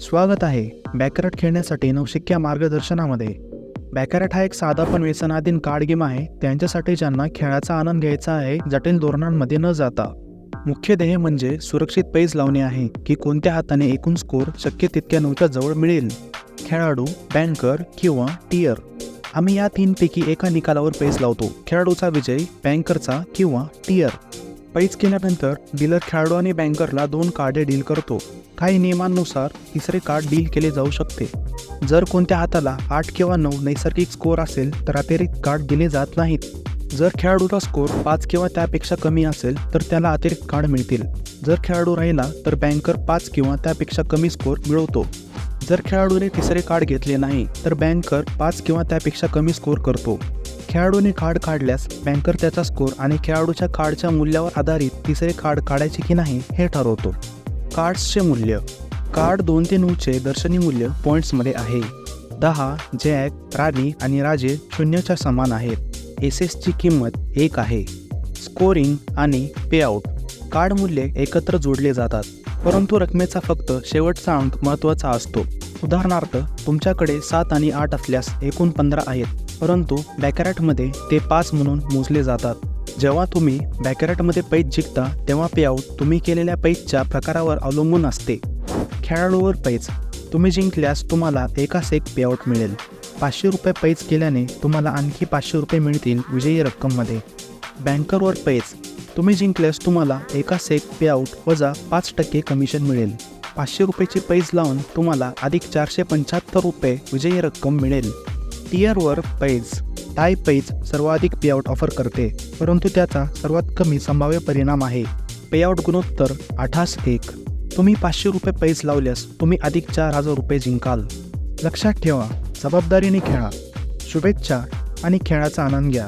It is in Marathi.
स्वागत आहे बॅकरॅट खेळण्यासाठी नवशिक्या मार्गदर्शनामध्ये. बॅकरॅट हा एक साधा पण व्यसनाधीन कार्ड गेम आहे. त्यांच्यासाठी ज्यांना खेळाचा आनंद घ्यायचा आहे जटिल धोरणांमध्ये न जाता. मुख्य ध्येय म्हणजे सुरक्षित पैज लावणे आहे की कोणत्या हाताने एकूण स्कोर शक्य तितक्या नऊच्या जवळ मिळेल. खेळाडू बँकर किंवा टियर आम्ही या तीनपैकी एका निकालावर पैज लावतो. खेळाडूचा विजय बँकरचा किंवा टियर पैज केल्यानंतर डीलर खेळाडू आणि बँकरला दोन कार्डे डील करतो. काही नियमांनुसार तिसरे कार्ड डील केले जाऊ शकते. जर कोणत्या हाताला आठ किंवा नऊ नैसर्गिक स्कोअर असेल तर अतिरिक्त कार्ड दिले जात नाहीत. जर खेळाडूचा स्कोअर पाच किंवा त्यापेक्षा कमी असेल तर त्याला अतिरिक्त कार्ड मिळतील. जर खेळाडू राहिला तर बँकर पाच किंवा त्यापेक्षा कमी स्कोअर मिळवतो. जर खेळाडूने तिसरे कार्ड घेतले नाही तर बँकर पाच किंवा त्यापेक्षा कमी स्कोअर करतो. खेळाडूने कार्ड काढल्यास बँकर त्याचा स्कोअर आणि खेळाडूच्या कार्डच्या मूल्यावर आधारित तिसरे कार्ड काढायचे की नाही हे ठरवतो. कार्ड्सचे मूल्य. कार्ड दोन ते नऊचे दर्शनी मूल्य पॉईंट्समध्ये आहे. दहा जॅक राणी आणि राजे शून्यच्या समान आहेत. एस एसची किंमत एक आहे. स्कोरिंग आणि पेआउट कार्ड मूल्ये एकत्र जोडले जातात. परंतु रकमेचा फक्त शेवटचा अंक महत्त्वाचा असतो. उदाहरणार्थ तुमच्याकडे सात आणि आठ असल्यास एकूण पंधरा आहेत परंतु बॅकॅरॅटमध्ये ते पाच म्हणून मोजले जातात. जेव्हा तुम्ही बॅकॅरॅटमध्ये पैज जिंकता तेव्हा पेआउट तुम्ही केलेल्या पैजच्या प्रकारावर अवलंबून असते. खेळाडूवर पैज तुम्ही जिंकल्यास तुम्हाला एकास एक पेआउट मिळेल. पाचशे रुपये पैज केल्याने तुम्हाला आणखी पाचशे रुपये मिळतील विजयी रक्कममध्ये. बँकरवर पैज तुम्ही जिंकल्यास तुम्हाला एका सेक पेआउट वजा पाच टक्के कमिशन मिळेल. पाचशे रुपयेची पैज लावून तुम्हाला अधिक चारशे पंच्याहत्तर रुपये विजयी रक्कम मिळेल. टियरवर पैज टाय पैज सर्वाधिक पेआउट ऑफर करते परंतु त्याचा सर्वात कमी संभाव्य परिणाम आहे. पेआउट गुणोत्तर आठास एक. तुम्ही पाचशे रुपये पैज लावल्यास तुम्ही अधिक चार हजार रुपये जिंकाल. लक्षात ठेवा जबाबदारीने खेळा. शुभेच्छा आणि खेळाचा आनंद घ्या.